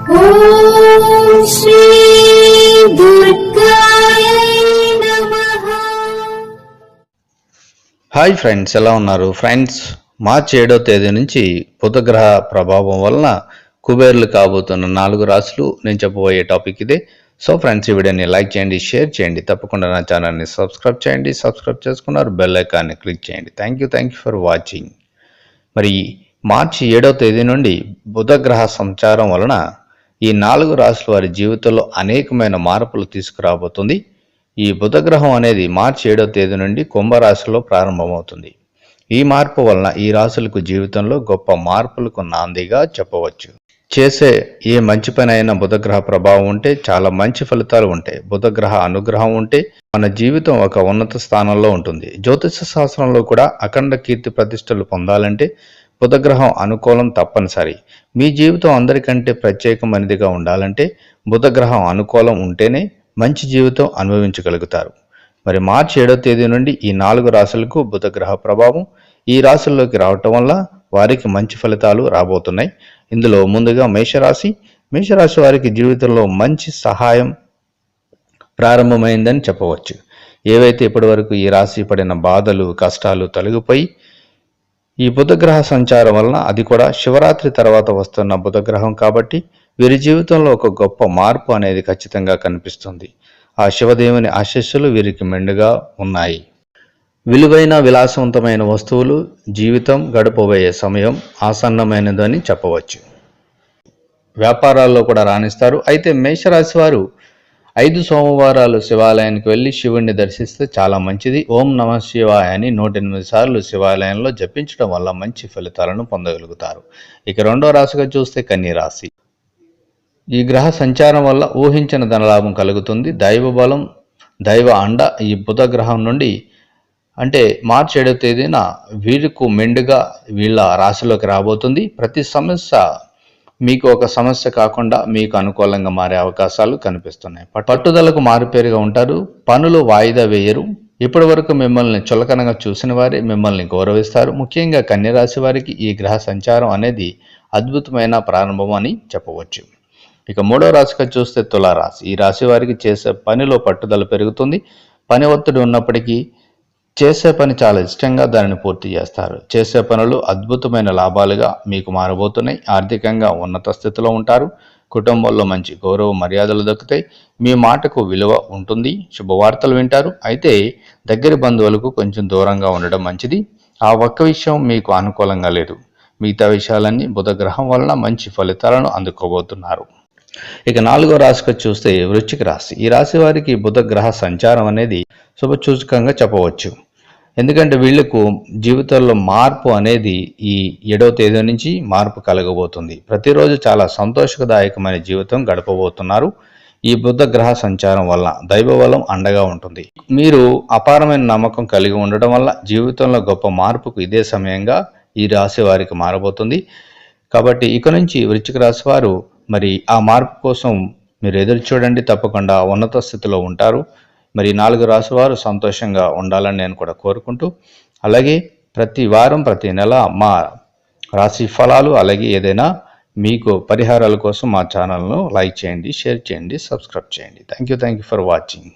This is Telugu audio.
హాయ్ ఫ్రెండ్స్ ఎలా ఉన్నారు? ఫ్రెండ్స్ మార్చి ఏడో తేదీ నుంచి బుధగ్రహ ప్రభావం వలన కుబేర్లు కాబోతున్న నాలుగు రాశులు నేను చెప్పబోయే టాపిక్ ఇదే. సో ఫ్రెండ్స్ ఈ వీడియోని లైక్ చేయండి షేర్ చేయండి. తప్పకుండా నా ఛానల్ని సబ్స్క్రైబ్ చేయండి. సబ్స్క్రైబ్ చేసుకున్నారు బెల్ ఐకాన్ని క్లిక్ చేయండి. Thank you thank you for watching మరి మార్చి ఏడవ తేదీ నుండి బుధగ్రహ సంచారం వలన ఈ నాలుగు రాశుల వారి జీవితంలో అనేకమైన మార్పులు తీసుకురాబోతుంది. ఈ బుధగ్రహం అనేది మార్చి ఏడవ తేదీ నుండి కుంభరాశిలో ప్రారంభమవుతుంది. ఈ మార్పు వలన ఈ రాశులకు జీవితంలో గొప్ప మార్పులకు నాందిగా చెప్పవచ్చు. చేసే ఏ మంచి పని అయినా బుధగ్రహ ప్రభావం ఉంటే చాలా మంచి ఫలితాలు ఉంటాయి. బుధగ్రహ అనుగ్రహం ఉంటే మన జీవితం ఒక ఉన్నత స్థానంలో ఉంటుంది. జ్యోతిష శాస్త్రంలో కూడా అఖండ కీర్తి ప్రతిష్టలు పొందాలంటే బుధగ్రహం అనుకూలం తప్పనిసరి. మీ జీవితం అందరికంటే ప్రత్యేకమైనదిగా ఉండాలంటే బుధగ్రహం అనుకూలం ఉంటేనే మంచి జీవితం అనుభవించగలుగుతారు. మరి మార్చి ఏడవ తేదీ నుండి ఈ నాలుగు రాశులకు బుధగ్రహ ప్రభావం ఈ రాశుల్లోకి రావటం వల్ల వారికి మంచి ఫలితాలు రాబోతున్నాయి. ఇందులో ముందుగా మేషరాశి. మేషరాశి వారికి జీవితంలో మంచి సహాయం ప్రారంభమైందని చెప్పవచ్చు. ఏవైతే ఇప్పటివరకు ఈ రాశి పడిన బాధలు కష్టాలు తొలగిపోయి ఈ బుధగ్రహ సంచారం వలన అది కూడా శివరాత్రి తర్వాత వస్తున్న బుధగ్రహం కాబట్టి వీరి జీవితంలో ఒక గొప్ప మార్పు అనేది ఖచ్చితంగా కనిపిస్తుంది. ఆ శివదేవుని ఆశస్సులు వీరికి మెండుగా ఉన్నాయి. విలువైన విలాసవంతమైన వస్తువులు జీవితం గడపబోయే సమయం ఆసన్నమైనదని చెప్పవచ్చు. వ్యాపారాల్లో కూడా రాణిస్తారు. అయితే మేషరాశి వారు ఐదు సోమవారాలు శివాలయానికి వెళ్ళి శివుణ్ణి దర్శిస్తే చాలా మంచిది. ఓం నమ శివాయ అని నూట ఎనిమిది సార్లు శివాలయంలో జపించడం వల్ల మంచి ఫలితాలను పొందగలుగుతారు. ఇక రెండో రాశిగా చూస్తే కన్య రాశి. ఈ గ్రహ సంచారం వల్ల ఊహించిన ధనలాభం కలుగుతుంది. దైవ బలం దైవ అండ ఈ బుధ గ్రహం నుండి అంటే మార్చి ఏడవ తేదీన వీరికి మెండుగా వీళ్ళ రాశిలోకి రాబోతుంది. ప్రతి సమస్య మీకు ఒక సమస్య కాకుండా మీకు అనుకూలంగా మారే అవకాశాలు కనిపిస్తున్నాయి. పట్టుదలకు మారుపేరుగా ఉంటారు పనులు వాయిదా వేయరు. ఇప్పటి వరకు మిమ్మల్ని చులకనగా చూసిన వారే మిమ్మల్ని గౌరవిస్తారు. ముఖ్యంగా కన్యరాశి వారికి ఈ గ్రహ సంచారం అనేది అద్భుతమైన ప్రారంభం అని చెప్పవచ్చు. ఇక మూడో రాశిగా చూస్తే తులారాశి. ఈ రాశి వారికి చేసే పనిలో పట్టుదల పెరుగుతుంది. పని ఒత్తిడి ఉన్నప్పటికీ చేసే పని చాలా ఇష్టంగా దానిని పూర్తి చేస్తారు. చేసే పనులు అద్భుతమైన లాభాలుగా మీకు మారబోతున్నాయి. ఆర్థికంగా ఉన్నత స్థితిలో ఉంటారు. కుటుంబంలో మంచి గౌరవ మర్యాదలు దక్కుతాయి. మీ మాటకు విలువ ఉంటుంది. శుభవార్తలు వింటారు. అయితే దగ్గర బంధువులకు కొంచెం దూరంగా ఉండడం మంచిది. ఆ ఒక్క విషయం మీకు అనుకూలంగా లేదు. మిగతా విషయాలన్నీ బుధగ్రహం వలన మంచి ఫలితాలను అందుకోబోతున్నారు. ఇక నాలుగో రాశికి చూస్తే వృశ్చిక రాశి. ఈ రాశి వారికి బుధ గ్రహ సంచారం అనేది శుభసూచకంగా చెప్పవచ్చు. ఎందుకంటే వీళ్ళకు జీవితంలో మార్పు అనేది ఈ ఏడో తేదీ నుంచి మార్పు కలగబోతుంది. ప్రతిరోజు చాలా సంతోషదాయకమైన జీవితం గడపబోతున్నారు. ఈ బుద్ధ గ్రహ సంచారం వల్ల దైవబలం అండగా ఉంటుంది. మీరు అపారమైన నమ్మకం కలిగి ఉండడం వల్ల జీవితంలో గొప్ప మార్పుకు ఇదే సమయంగా ఈ రాశి వారికి మారబోతుంది. కాబట్టి ఇక నుంచి వృశ్చిక రాశి వారు మరి ఆ మార్పు కోసం మీరు ఎదురు చూడండి తప్పకుండా ఉన్నత స్థితిలో ఉంటారు. మరి నాలుగు రాశి వారు సంతోషంగా ఉండాలని నేను కూడా కోరుకుంటూ అలాగే ప్రతి వారం ప్రతి నెల మా రాశి ఫలాలు అలాగే ఏదైనా మీకు పరిహారాల కోసం మా ఛానల్ను లైక్ చేయండి షేర్ చేయండి సబ్స్క్రైబ్ చేయండి. Thank you thank you for watching